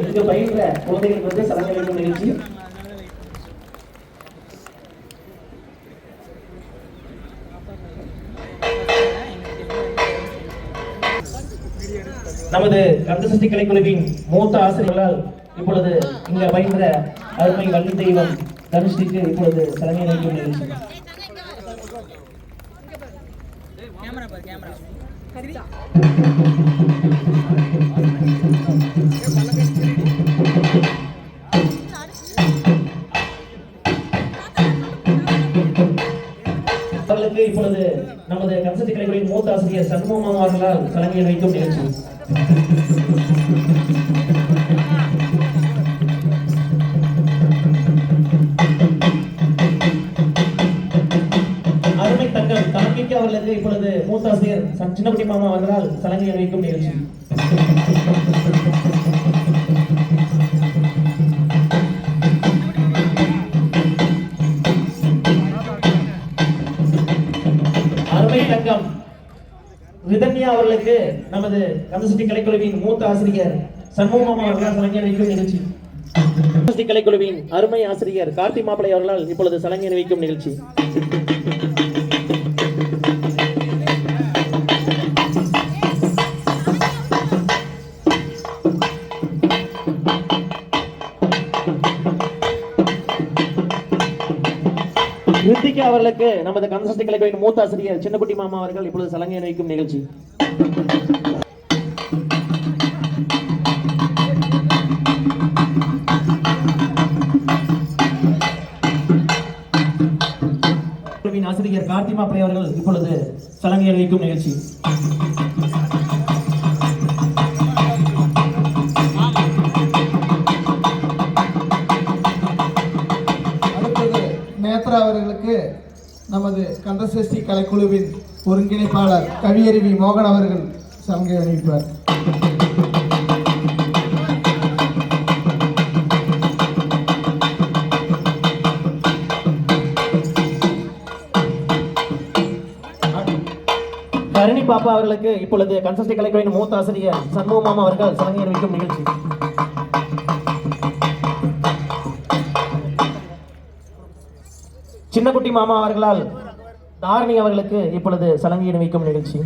இங்க பயின்ற குழந்தைகளுக்கு வந்து சலங்கை அளிக்கும் நிகழ்ச்சி நமது கந்தசக்தி கலைக்குழுவின் மூத்த ஆசிரியர்களால் இப்பொழுது இங்க பயின்ற அருமை வள்ளி தெய்வம் தனுஷ்டிக்கு இப்பொழுது சலங்கை நிகழ்ச்சி கேமரா பாரு கேமரா அவர்களுக்கு இப்பொழுது நமது கந்தசக்தி கலைக்குழுவின் மூத்த ஆசிரியர் சண்முகம் அவர்களால் சலங்கை வைக்கும் நிகழ்ச்சி. மூத்த மாமா அவர்களால் சலங்கை வைக்கும் நிகழ்ச்சி. அருமை தங்கம். ரிதன்யா அவர்களுக்கு நமது கந்தசக்தி கலைக்குழுவின் மூத்த ஆசிரியர் சண்முகம் மாமா அவர்களால் சலங்கை வைக்கும் நிகழ்ச்சி. கலைக்குழுவின் அருமை ஆசிரியர் கார்த்தி மாப்பிளை அவர்களால் இப்பொழுது சலங்கை வைக்கும் நிகழ்ச்சி. ரித்திகா அவர்களுக்கு நமது கந்தசக்தி கலைக்கோயின் மூத்த ஆசிரியர் சின்னக்குட்டி மாமா அவர்கள் இப்பொழுது சலங்கை வைக்கும் நிகழ்ச்சி. ஆசிரியர் கார்த்திமா பிள்ளை அவர்கள் இப்பொழுது சலங்கை வைக்கும் நிகழ்ச்சி. நமது கந்தசஷ்டி கலைக்குழுவின் ஒருங்கிணைப்பாளர் கவியருவி மோகன் அவர்கள் சங்கை அணிவிப்பார். கருணி பாப்பா அவர்களுக்கு இப்பொழுது கன்சஸ்டி கலைக்குழுவின் மூத்த ஆசிரியர் சண்முக மாமா அவர்கள் சலங்கை வைக்கும் நிகழ்ச்சி. சின்னக்குட்டி மாமா அவர்களால் தாரணி அவர்களுக்கு இப்பொழுது சலங்கை வைக்கும் நிகழ்ச்சி.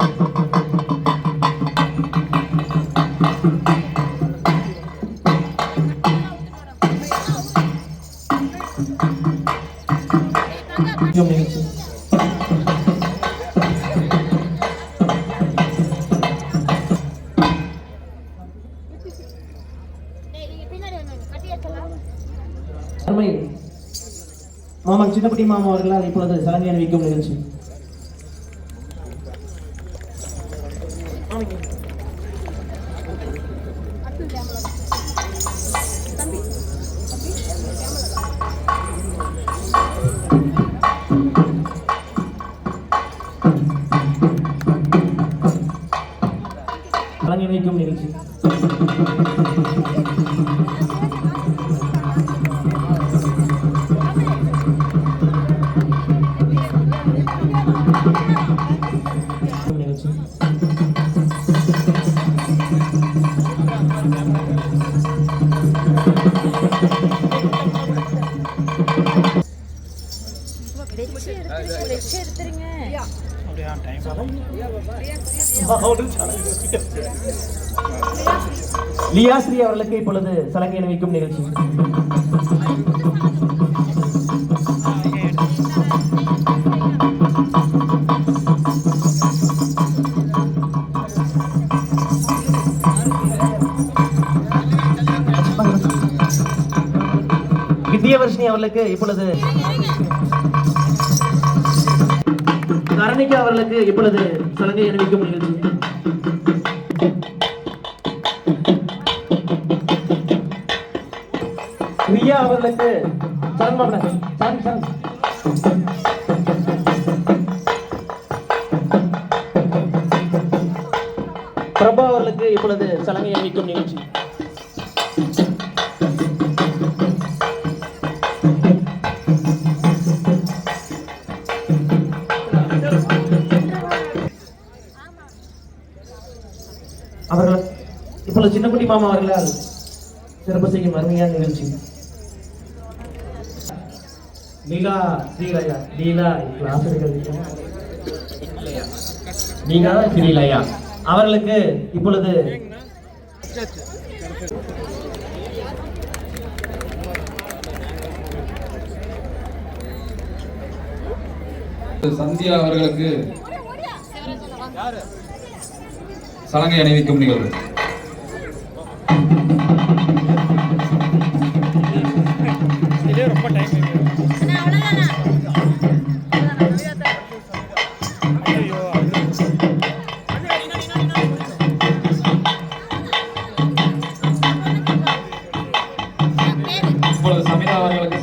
நிகழ்ச்சி அருமை. மாமா சின்னக்குட்டி மாமா அவர்களால் இப்பொழுது சலங்கை வைக்கும் நிகழ்ச்சி you. லியாஸ்ரீ அவர்களுக்கு இப்பொழுது சலங்கை வைக்கும் நிகழ்ச்சி. வித்யவர்ஷினி அவர்களுக்கு இப்பொழுது கரணிக்கு அவர்களுக்கு இப்பொழுது சலங்கை அணிவிக்கும் நிகழ்ச்சி. பிரியா அவர்களுக்கு சரண் மாப்பிள்ளை. சரண் சரண் பிரபா அவர்களுக்கு இப்பொழுது சலங்கை அணிவிக்கும் நிகழ்ச்சி. அவர்கள் இப்பொழுது சின்னக்குட்டி மாமா அவர்களால் சிறப்பு செய்யும் அருமையான நிகழ்ச்சி. லீலா ஸ்ரீலயா லீலா கிளாஸ் எடுக்கிறது. லீலா ஸ்ரீலயா. அவர்களுக்கு இப்பொழுது சந்தியா அவர்களுக்கு சலங்கை அணிவிக்கும் நிகழ்வு. அண்ணா அவ்வளோதானா இப்பொழுது சமிதா அவர்களுக்கு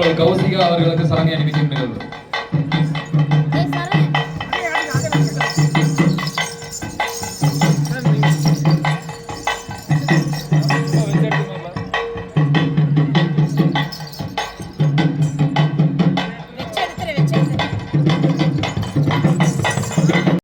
சலங்கை அணிவிக்கும் நிகழ்வு இப்பொழுது கௌசிகா அவர்களுக்கு சலங்கை அணிவிக்கும் நிகழ்வு